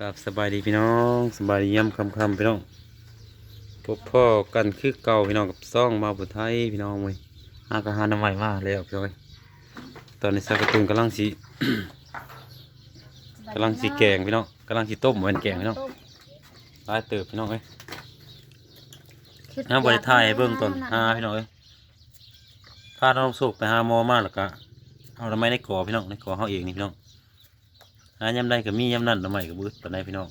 กับสบายดีพี่น้องสบายดีย่ำคำคำๆพี่น้องพบพ่อกันคือเก่าพี่น้องกับซ่องมาบุไทยพี่น้องเว้ยอากาหารน้ำใหม่มาแล้วพี่น้องเว้ยตอนนี้สักกระตุนกำลังสีกำลังสีแกงพี่น้องกำลังสีต้มเหมือนแกงพี่น้องหลายเติบพี่น้องเอ้ยน้ำบริไทยเบื้องต้นหาพี่น้องเอ้ยพาน้องสุกไปหาหมอมาแล้วก็เอาทำไมในก่อพี่น้องในก่อเขาเองนี่พี่น้องหายำได้ก็มียำนั่นทำไมก็บืดปานใดพี่น้อง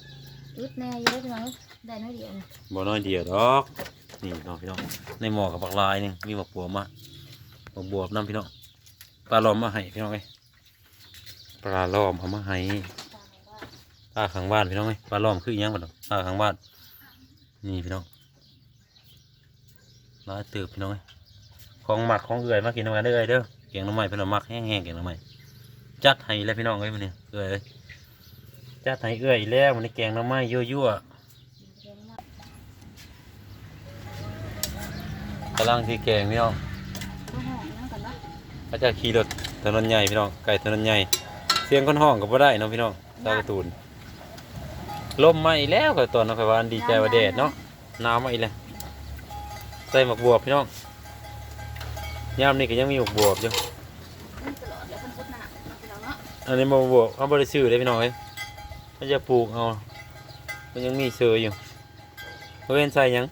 อึดแน่เยอะพี่น้องได้น้อยเดียวนี่บ่น้อยเดียวดอกนี่พี่น้องพี่น้อง ในหม้อกับบักลายหนึงมีบักบัวมาบักบวบน้ำพี่น้อง ปลาล้อมมาให้พี่น้องเอ้ยปลาล้อมเขามาให้ปลาข้างบ้านพี่น้องเอ้ยปลาล้อมคืออิหยังบ่ดอกปลาข้างบ้าน นี่พี่น้องหลายเติบพี่น้องเอ้ยของหมักของเอื่อยมากินน้ำกันเด้อเอ้ยเด้อเกียงหน้ำใหม่เป็นหมักแห้งๆเกียงหน้ำใหม่จัดให้แล้วพี่น้องเอ้ยมันนี่เอื่อยเอ้ย จัดให้เอื่อยอีกแล้วมันนี่แกงหน้ำไม้ยั่วๆกำลังที่แกงพี่น้องก็ห้องนั่งกันนะเขาจะขี่รถถนนใหญ่พี่น้องไก่ถนนใหญ่ เสียงคนห้องก็บ่ได้เนาะพี่น้องตากระตูนลมมาอีกแล้วก็ตอนนั้นก็ว่าดีใจว่าแดดเนาะหนาวมาอีกแล้วใส่หมวกบวบพี่น้องยามนี้ก็ยังมีหมวกบวบอยู่นี่ตลอดแล้วคนพุทธนะพี่น้องเนาะอันนี้หมวกบวบเขาบริสุทธิ์เลยพี่น้องเอ้ย เขาจะปลูกเอามันยังมีเสืออยู่เขาเห็นใส่หยัง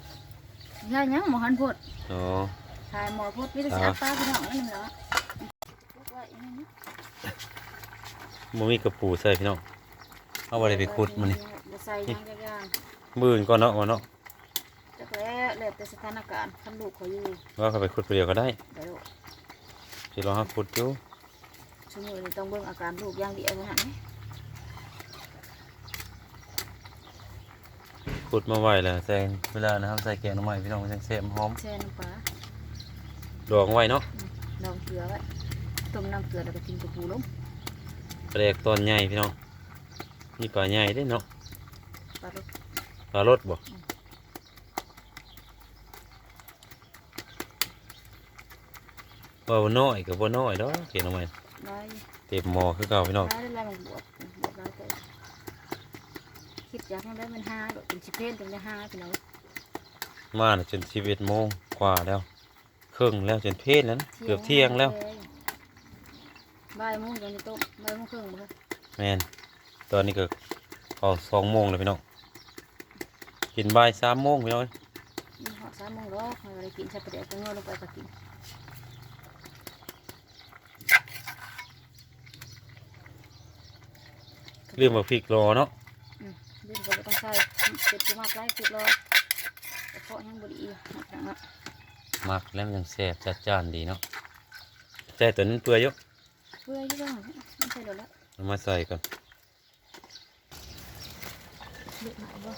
ยายยังหมอหันพุทธอ๋อ ถ่ายหมอพุทธวิทยาศาสตร์ป้าพี่น้องนั่นเหรอมันมีกระปูใส่พี่น้อง เอาอะไรไปขุดมันนี่ใส่ยังจะย่างมืออื่นก่อนเนาะก่อนเนาะจักแล้วแล้วแต่สถานการณ์คันลูกเขาอยู่ว่าเขาไปขุดไปเดียวก็ได้เดี๋ยวสิลองหาขุดอยู่ชั่วโมงนี้ต้องเบิ่งอาการลูกอย่างเดียวนะฮะ ขุดมาไหวแล้วใส่เวลานะครับใส่แกงหน้ำใหม่พี่น้องมันจังแซ่บหอมแช่น้ำปลาดองไว้เนาะดองเกลือไว้ต้มน้ำเกลือแล้วก็ทิ้งกระปูลงปลาแดกตอนใหญ่พี่น้องนี่ปลาใหญ่เด้เนาะปลาลูกปลารสบ่ว่าบ่น้อยกับบ่น้อยดอกแกงหน้ำใหม่ได้เต็มหม้อคือเก่าพี่น้อง ได้แล้วมันบวกบวกได้แต่ คิดอยากให้ได้มันห้าดอกเป็นสิบเพนเป็นได้ห้าพี่น้องมาน่ะจน11โมงกว่าแล้วครึ่งแล้วจนเพศแล้วนะเกือบเที่ยงแล้วบ่ายโมงตอนนี้ต้มบ่ายโมงครึ่งบ่ครับแม่นตอนนี้ก็เข้าสองโมงแล้วพี่น้องกินบ่ายสามโมงพี่น้องมีหอดสามโมงรอกเราได้กินใส่ประเดี๋ยวก็งอลงไปก็กินลืมมาพริกรอเนาะอืม ดื่มก็บ่ต้องใส่เป็ดจะมากไล่คิดรอแต่เพาะยังบ่ดีนักหนักมักแล้วมันยังแซ่บจัดจ้านดีเนาะแต่ตัวนั้นเปื่อยอยู่เพื่อที่ว่าไม่ใช่หรอกละเอามาใส่ก่อนเลือดหายบ่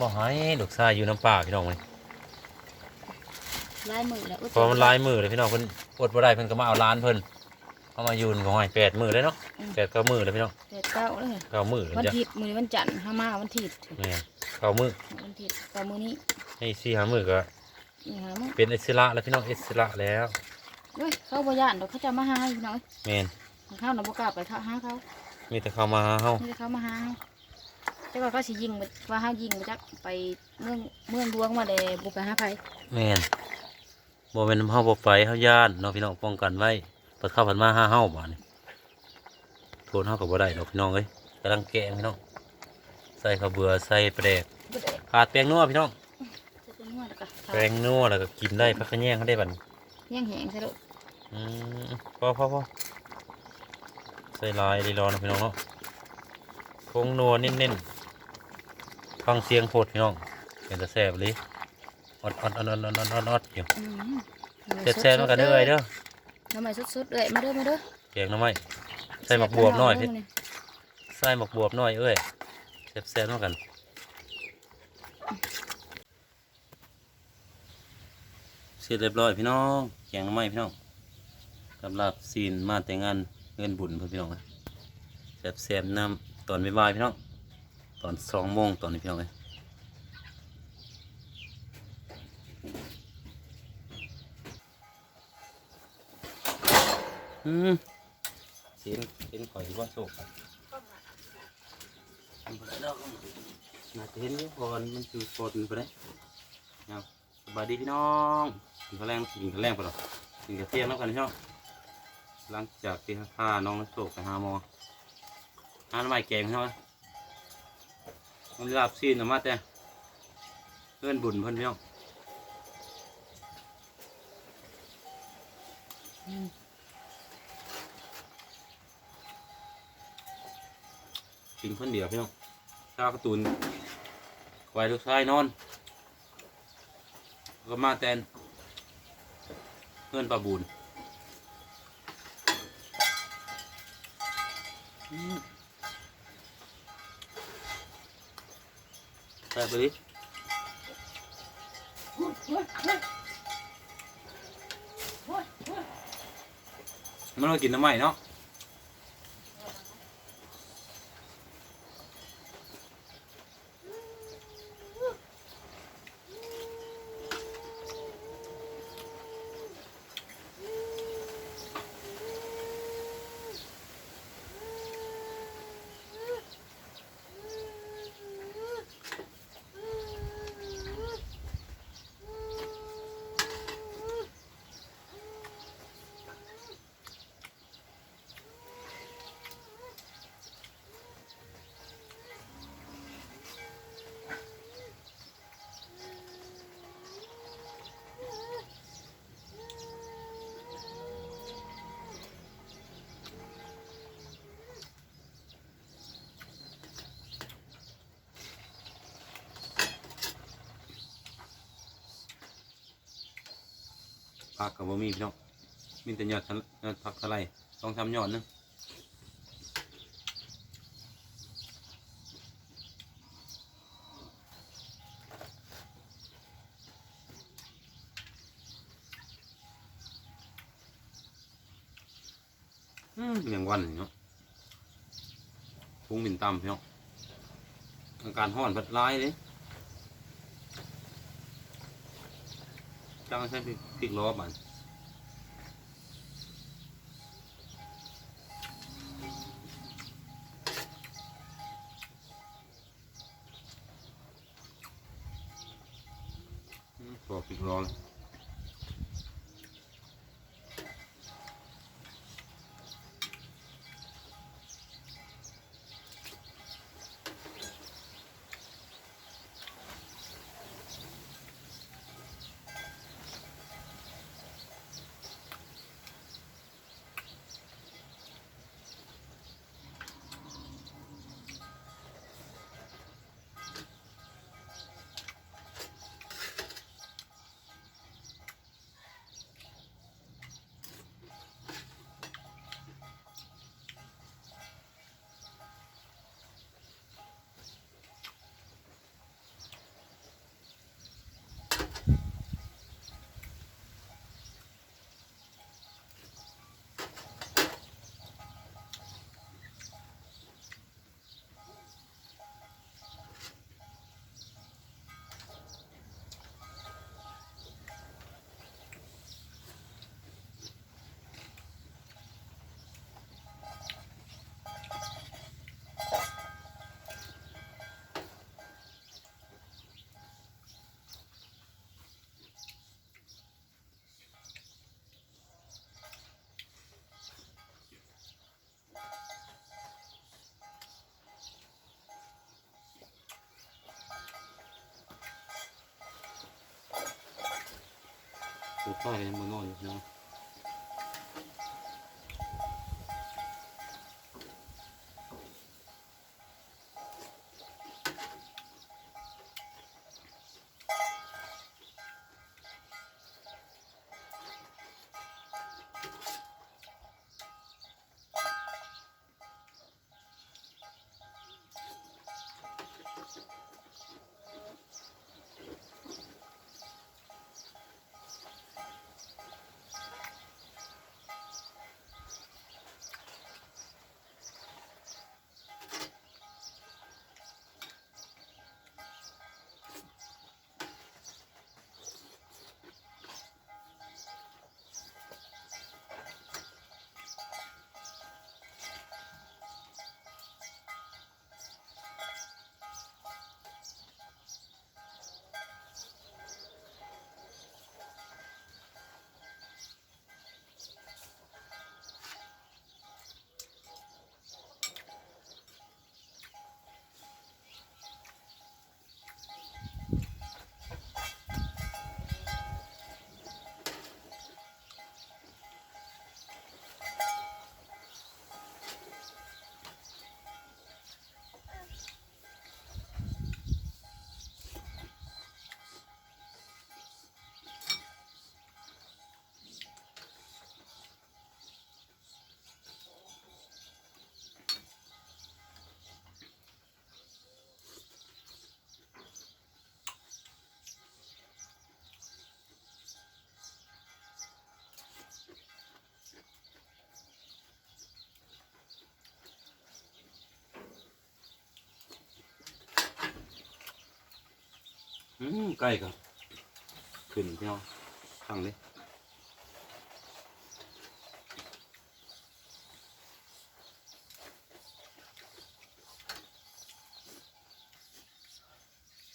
บ่ให้ลูกชายอยู่น้ำป่าพี่น้องเลยลายมือแล้วพอมันลายมือเลยพี่น้องเพิ่นอดบ่ได้เพิ่นก็มาเอาร้านเพิ่น เอามายืนก็ห้อยแปดมือเลยเนาะแปดเก้ามือเลยพี่น้องแต่เก้าเลยเก้ามือเลยวันจ้ะถิดมือวันจันทร์ห้ามาวันถิดแม่นเก้ามือวันถิดเก้ามือนี้ให้สี่ห้ามือก็นี่หามึงเป็นอิสระแล้วพี่น้องอิสระแล้วเว้ยเขาบ่ย่านดอกเขาจะมาหาอยู่น้อยแม่นเขาหนบ่กล้าไปเขาหาเขามีแต่เข้ามาหาเฮานี่เขามาหาเขาแต่ว่าเขาสิยิงบ่ว่าเขายิงมาจักไปเมืองเมืองดวงมาเลยบุกไปหาไผแม่นบ่แม่นเฮาบ่ไปเฮาย่านเนาะพี่น้องป้องกันไว้ เข้าพันมาห้าเฮ้าบาทนี่โทนเฮ้ากับบ่ได้ดอกพี่น้องเอ้ยกำลังแกงพี่น้อง ใส่ข้าเบือใส่ปลาแกขาดแปลงนัวพี่น้องแปลงนัวแล้วก็กินได้พักแย่งเขาได้บันแย่งแหงใช่ลูกอืมพอพออใส่ลายรีรอนพี่น้องเนาะคงนัวเน้นๆฟังเสียงโพดพี่น้องเป็นจะแซ่บเลยอดอดอดอดอดอดอดอยู่แซ่บๆมันเลยเด้อ น้ำมันสดๆเลยมาเด้อมาเด้อแกงหน้ำไม้ใส่หมักบวบหน่อยพี่ใส่หมักบวบหน่อยเอ้ยแซ่บๆเหมือนกันเสร็จเรียบร้อยพี่น้องแกงหน้ำไม้พี่น้องสำหรับซีนมาแต่งงานเงินบุญเพื่อนพี่น้องนะแซ่บๆน้ำตอนบ่ายๆพี่น้องตอนสองโมงตอนนี้พี่น้องเลย อืมเสียนเสียนข่อยว่าโศกครับน่าจะเห็นอยู่พอมันคือโฟนไปได้ครับสบายดีพี่น้องกินข้าวแรงกินข้าวแรงไปหรอกินกระเทียมแล้วกันพี่น้องหลังจากที่พาน้องนักโศกไปหาหมอหาหน่อไม้แกงพี่น้องมันลาบซีนออกมาแต่เพื่อนบุญเพื่อนพี่น้อง กินคนเดียวพี่น้องชาวการ์ตูนไว้ลูกชายนอน ก็มาแตนเพื่อนปลาบูนใส่ไปดิมันมากินน้ำใหม่เนาะ ผักกับบะมี่พี่น้องมีแต่ยอดยอดผักทะเลต้องทำยอดนึงอืมเป็นอย่างวันเนาะพุงบินต่ำพี่น้องอาการห้อนพัดร้ายเลย จังใช้พริกล้อมันพอพริกล้อเลย ตัวไฟยังมั อืมใกล้กับ ขึ้นพี่น้องฟังนี่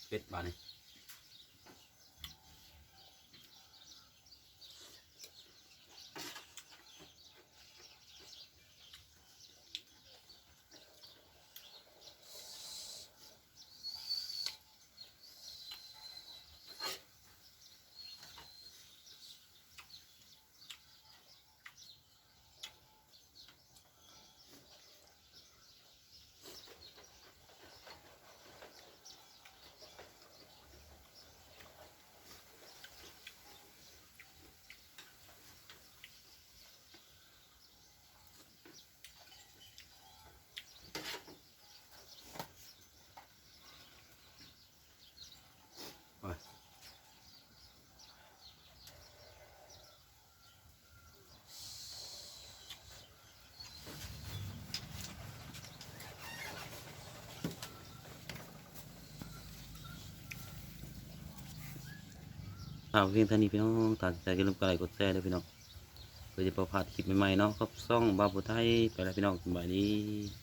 เป็ดบานนี่ อ่าเพียงเท่านี้พี่น้องตัดใจกันลงกดไลค์กดแชร์เลยพี่น้องเพื่อจะประพาดคลิปใหม่ๆเนาะครับซ่องบาบุไทยไปแล้วพี่น้องสบายดี